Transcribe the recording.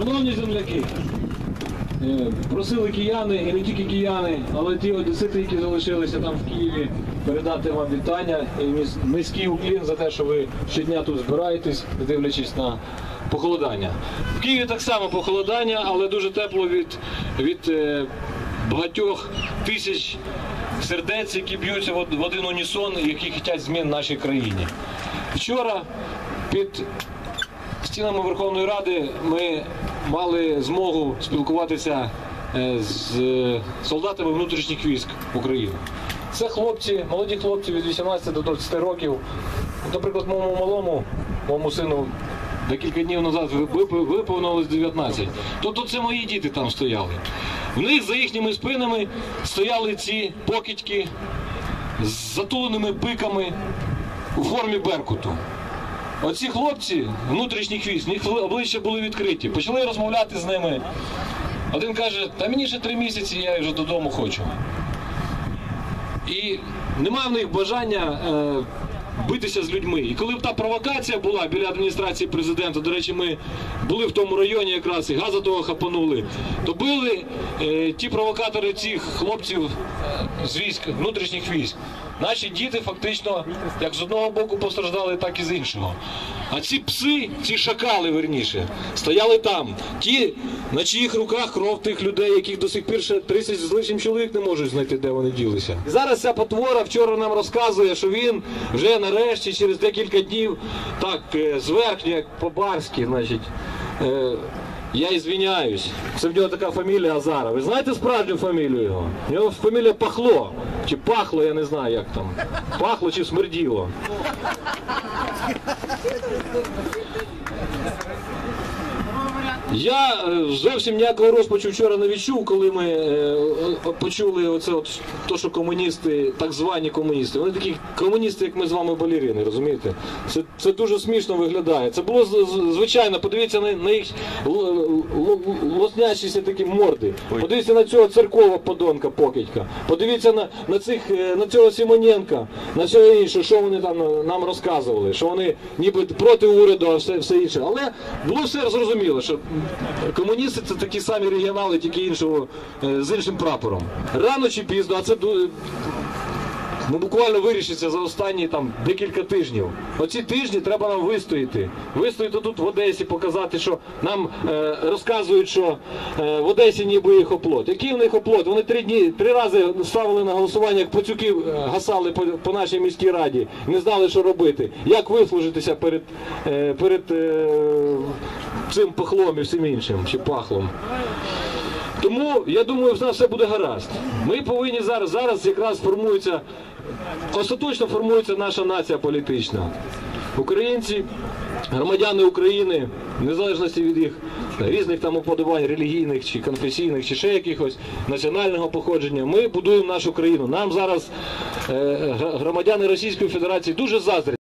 Шановні земляки, е, просили кияни і не тільки кияни, але ті одесити, які залишилися там в Києві, передати вам вітання і низький уклін за те, що ви щодня тут збираєтесь, дивлячись на похолодання. В Києві так само похолодання, але дуже тепло від, від е, багатьох тисяч сердець, які б'ються в один унісон, які хочуть змін в нашій країні. Вчора під стінами Верховної Ради ми мали змогу спілкуватися е, з е, солдатами внутрішніх військ України. Це хлопці, молоді хлопці від 18 до 20 років. Наприклад, моєму малому, моєму сину декілька днів назад вип- виповнилось 19. Тобто це мої діти там стояли. В них за їхніми спинами стояли ці покидьки з затуленими пиками у формі Беркуту. Оці хлопці внутрішніх військ, їх обличчя були відкриті. Почали розмовляти з ними. Один каже, та мені ще три місяці, я вже додому хочу. І немає в них бажання е, битися з людьми. І коли б та провокація була біля адміністрації президента, до речі, ми були в тому районі якраз і газа того хапанули, то били е, ті провокатори цих хлопців е, з військ, внутрішніх військ. Наші діти фактично як з одного боку постраждали, так і з іншого. А ці пси, ці шакали, верніше, стояли там. Ті, на чиїх руках кров тих людей, яких до сих пір ще 30 з лишнім чоловік не можуть знайти, де вони ділися. І зараз ця потвора вчора нам розказує, що він вже нарешті через декілька днів так е, зверхньо, як по-барськи, значить. Я извиняюсь. Це в нього така фамілія Азара. Ви знаєте справжню фамілію його? У нього фамілія Пахло. Чи пахло, я не знаю, як там. Пахло чи смерділо. Я е, зовсім ніякого розпачу вчора не відчув, коли ми е, почули оце от то, що комуністи, так звані комуністи, вони такі комуністи, як ми з вами балерини, розумієте? Це, це дуже смішно виглядає. Це було звичайно, подивіться на, на їх лоснячіся такі морди. Подивіться на цього церкова подонка покидька. Подивіться на, на цих е, на цього Симоненка, на цього іншого, що вони там е, нам розказували, що вони ніби проти уряду, а все, все інше. Але було все зрозуміло, що комуністи це такі самі регіонали, тільки іншого е, з іншим прапором. Рано чи пізно, а це Ну, буквально вирішиться за останні там декілька тижнів. Оці тижні треба нам вистояти. Вистояти тут в Одесі, показати, що нам е, розказують, що е, в Одесі ніби їх оплот. Який в них оплот? Вони три дні, три рази ставили на голосування, як пацюки е, гасали по, по нашій міській раді, не знали, що робити. Як вислужитися перед, е, перед е, цим пахлом і всім іншим, чи пахлом. Тому я думаю, в нас все буде гаразд. Ми повинні зараз, зараз якраз формується, остаточно формується наша нація політична. Українці, громадяни України, в незалежності від їх різних там уподобань релігійних чи конфесійних, чи ще якихось національного походження, ми будуємо нашу країну. Нам зараз е, громадяни Російської Федерації дуже заздрять.